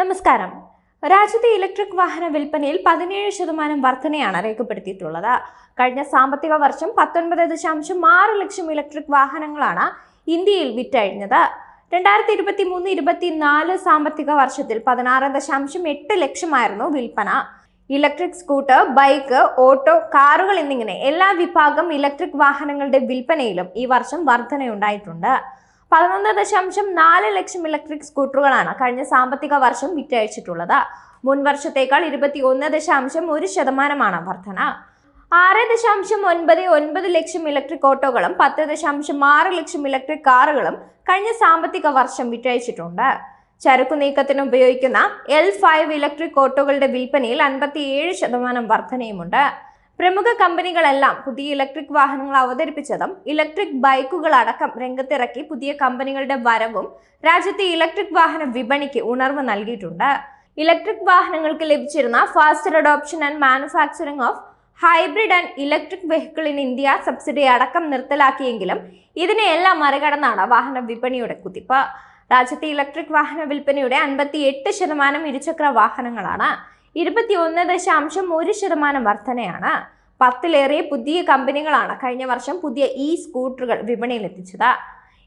നമസ്കാരം. രാജ്യത്തെ ഇലക്ട്രിക് വാഹന വിൽപ്പനയിൽ പതിനേഴ് ശതമാനം വർധനയാണ് രേഖപ്പെടുത്തിയിട്ടുള്ളത്. കഴിഞ്ഞ സാമ്പത്തിക വർഷം പത്തൊൻപത് ദശാംശം ആറ് ലക്ഷം ഇലക്ട്രിക് വാഹനങ്ങളാണ് ഇന്ത്യയിൽ വിറ്റഴിഞ്ഞത്. രണ്ടായിരത്തി ഇരുപത്തി മൂന്ന് ഇരുപത്തിനാല് സാമ്പത്തിക വർഷത്തിൽ പതിനാറ് ദശാംശം എട്ട് ലക്ഷമായിരുന്നു വിൽപ്പന. ഇലക്ട്രിക് സ്കൂട്ടർ ബൈക്ക് ഓട്ടോ കാറുകൾ എന്നിങ്ങനെ എല്ലാ വിഭാഗം ഇലക്ട്രിക് വാഹനങ്ങളുടെ വിൽപ്പനയിലും ഈ വർഷം വർധനയുണ്ടായിട്ടുണ്ട്. പതിനൊന്ന് ദശാംശം നാല് ലക്ഷം ഇലക്ട്രിക് സ്കൂട്ടറുകളാണ് കഴിഞ്ഞ സാമ്പത്തിക വർഷം വിറ്റഴിച്ചിട്ടുള്ളത്. മുൻ വർഷത്തേക്കാൾ ഇരുപത്തി ഒന്ന് ദശാംശം ഒരു ശതമാനമാണ് വർധന. ആറ് ദശാംശം ഒൻപത് ഒൻപത് ലക്ഷം ഇലക്ട്രിക് ഓട്ടോകളും പത്ത് ദശാംശം ആറ് ലക്ഷം ഇലക്ട്രിക് കാറുകളും കഴിഞ്ഞ സാമ്പത്തിക വർഷം വിറ്റഴിച്ചിട്ടുണ്ട്. ചരക്കു നീക്കത്തിന് ഉപയോഗിക്കുന്ന എൽ ഫൈവ് ഇലക്ട്രിക് ഓട്ടോകളുടെ വിൽപ്പനയിൽ അൻപത്തിയേഴ് ശതമാനം വർധനയുമുണ്ട്. പ്രമുഖ കമ്പനികളെല്ലാം പുതിയ ഇലക്ട്രിക് വാഹനങ്ങൾ അവതരിപ്പിച്ചതും ഇലക്ട്രിക് ബൈക്കുകൾ അടക്കം രംഗത്തിറക്കി പുതിയ കമ്പനികളുടെ വരവും രാജ്യത്തെ ഇലക്ട്രിക് വാഹന വിപണിക്ക് ഉണർവ് നൽകിയിട്ടുണ്ട്. ഇലക്ട്രിക് വാഹനങ്ങൾക്ക് ലഭിച്ചിരുന്ന faster adoption and manufacturing of hybrid and electric vehicle in India subsidy അടക്കം നിർത്തലാക്കിയെങ്കിലും ഇതിനെയെല്ലാം മറികടന്നാണ് വാഹന വിപണിയുടെ കുതിപ്പ്. രാജ്യത്തെ ഇലക്ട്രിക് വാഹന വിൽപ്പനയുടെ അൻപത്തി എട്ട് ശതമാനം ഇരുചക്ര വാഹനങ്ങളാണ്. ഇരുപത്തി ഒന്ന് ദശാംശം ഒരു ശതമാനം വർധനയാണ്. പത്തിലേറെ പുതിയ കമ്പനികളാണ് കഴിഞ്ഞ വർഷം പുതിയ ഇ സ്കൂട്ടറുകൾ വിപണിയിൽ എത്തിച്ചത്.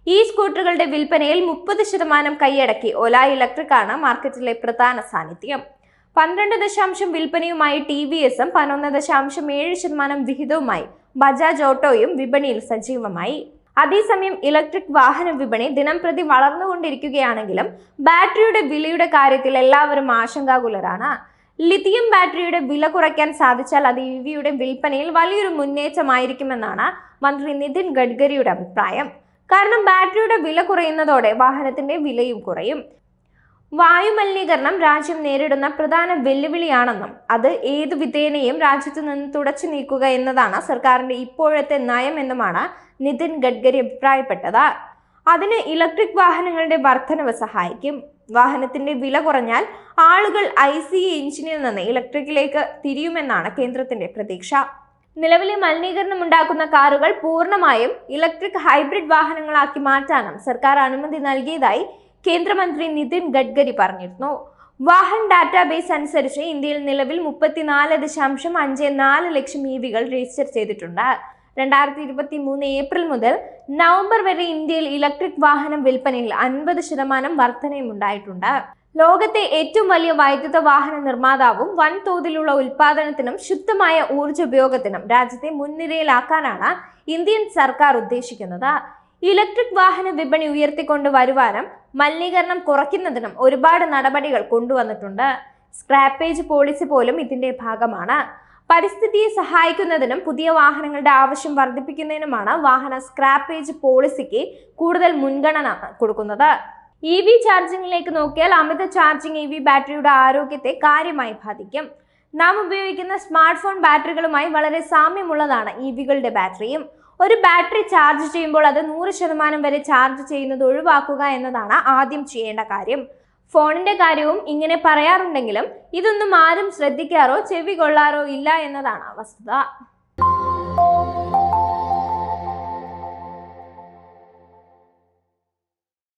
ഈ സ്കൂട്ടറുകളുടെ വിൽപ്പനയിൽ മുപ്പത് ശതമാനം കൈയടക്കി ഒല ഇലക്ട്രിക് ആണ് മാർക്കറ്റിലെ പ്രധാന സാന്നിധ്യം. പന്ത്രണ്ട് ദശാംശം വിൽപ്പനയുമായി ടി വി എസും പതിനൊന്ന് ദശാംശം ഏഴ് ശതമാനം വിഹിതവുമായി ബജാജ് ഓട്ടോയും വിപണിയിൽ സജീവമായി. അതേസമയം ഇലക്ട്രിക് വാഹന വിപണി ദിനം പ്രതി വളർന്നുകൊണ്ടിരിക്കുകയാണെങ്കിലും ബാറ്ററിയുടെ വിലയുടെ കാര്യത്തിൽ എല്ലാവരും ആശങ്കാകുലരാണ്. ലിഥിയം ബാറ്ററിയുടെ വില കുറയ്ക്കാൻ സാധിച്ചാൽ അത് ഇ വിയുടെ വിൽപ്പനയിൽ വലിയൊരു മുന്നേറ്റമായിരിക്കുമെന്നാണ് മന്ത്രി നിതിൻ ഗഡ്കരിയുടെ അഭിപ്രായം. കാരണം ബാറ്ററിയുടെ വില കുറയുന്നതോടെ വാഹനത്തിന്റെ വിലയും കുറയും. വായുമലിനീകരണം രാജ്യം നേരിടുന്ന പ്രധാന വെല്ലുവിളിയാണെന്നും അത് ഏതു വിധേനയും രാജ്യത്തു നിന്ന് തുടച്ചു നീക്കുക എന്നതാണ് സർക്കാരിന്റെ ഇപ്പോഴത്തെ നയമെന്നുമാണ് നിതിൻ ഗഡ്കരി അഭിപ്രായപ്പെട്ടത്. അതിന് ഇലക്ട്രിക് വാഹനങ്ങളുടെ വർധനവ് സഹായിക്കും. വാഹനത്തിന്റെ വില കുറഞ്ഞാൽ ആളുകൾ ഐ സി എഞ്ചിനിൽ നിന്ന് ഇലക്ട്രിക്കിലേക്ക് തിരിയുമെന്നാണ് കേന്ദ്രത്തിന്റെ പ്രതീക്ഷ. നിലവിലെ മലിനീകരണം ഉണ്ടാക്കുന്ന കാറുകൾ പൂർണമായും ഇലക്ട്രിക് ഹൈബ്രിഡ് വാഹനങ്ങളാക്കി മാറ്റാനും സർക്കാർ അനുമതി നൽകിയതായി കേന്ദ്രമന്ത്രി നിതിൻ ഗഡ്കരി പറഞ്ഞിരുന്നു. വാഹൻ ഡാറ്റാബേസ് അനുസരിച്ച് ഇന്ത്യയിൽ നിലവിൽ മുപ്പത്തിനാല് ദശാംശം അഞ്ച് നാല് ലക്ഷം ഇ വികൾ രജിസ്റ്റർ ചെയ്തിട്ടുണ്ട്. രണ്ടായിരത്തി ഇരുപത്തി മൂന്ന് ഏപ്രിൽ മുതൽ നവംബർ വരെ ഇന്ത്യയിൽ ഇലക്ട്രിക് വാഹനം വിൽപ്പനയിൽ അൻപത് ശതമാനം വർധനയും ഉണ്ടായിട്ടുണ്ട്. ലോകത്തെ ഏറ്റവും വലിയ വൈദ്യുത വാഹന നിർമ്മാതാവും വൻതോതിലുള്ള ഉൽപാദനത്തിനും ശുദ്ധമായ ഊർജ ഉപയോഗത്തിനും രാജ്യത്തെ മുൻനിരയിലാക്കാനാണ് ഇന്ത്യൻ സർക്കാർ ഉദ്ദേശിക്കുന്നത്. ഇലക്ട്രിക് വാഹന വിപണി ഉയർത്തിക്കൊണ്ട് വരുവാനും മലിനീകരണം കുറയ്ക്കുന്നതിനും ഒരുപാട് നടപടികൾ കൊണ്ടുവന്നിട്ടുണ്ട്. സ്ക്രാപ്പേജ് പോളിസി പോലും ഇതിന്റെ ഭാഗമാണ്. പരിസ്ഥിതിയെ സഹായിക്കുന്നതിനും പുതിയ വാഹനങ്ങളുടെ ആവശ്യം വർദ്ധിപ്പിക്കുന്നതിനുമാണ് വാഹന സ്ക്രാപ്പേജ് പോളിസിക്ക് കൂടുതൽ മുൻഗണന കൊടുക്കുന്നത്. ഇ വി ചാർജിങ്ങിലേക്ക് നോക്കിയാൽ അമിത ചാർജിങ് ഇ വി ബാറ്ററിയുടെ ആരോഗ്യത്തെ കാര്യമായി ബാധിക്കും. നാം ഉപയോഗിക്കുന്ന സ്മാർട്ട് ഫോൺ ബാറ്ററികളുമായി വളരെ സാമ്യമുള്ളതാണ് ഇ വികളുടെ ബാറ്ററിയും. ഒരു ബാറ്ററി ചാർജ് ചെയ്യുമ്പോൾ അത് നൂറ് ശതമാനം വരെ ചാർജ് ചെയ്യുന്നത് ഒഴിവാക്കുക എന്നതാണ് ആദ്യം ചെയ്യേണ്ട കാര്യം. ഫോണിന്റെ കാര്യവും ഇങ്ങനെ പറയാറുണ്ടെങ്കിലും ഇതൊന്നും ആരും ശ്രദ്ധിക്കാറോ ചെവി കൊള്ളാറോ ഇല്ല എന്നതാണ് വസ്തുത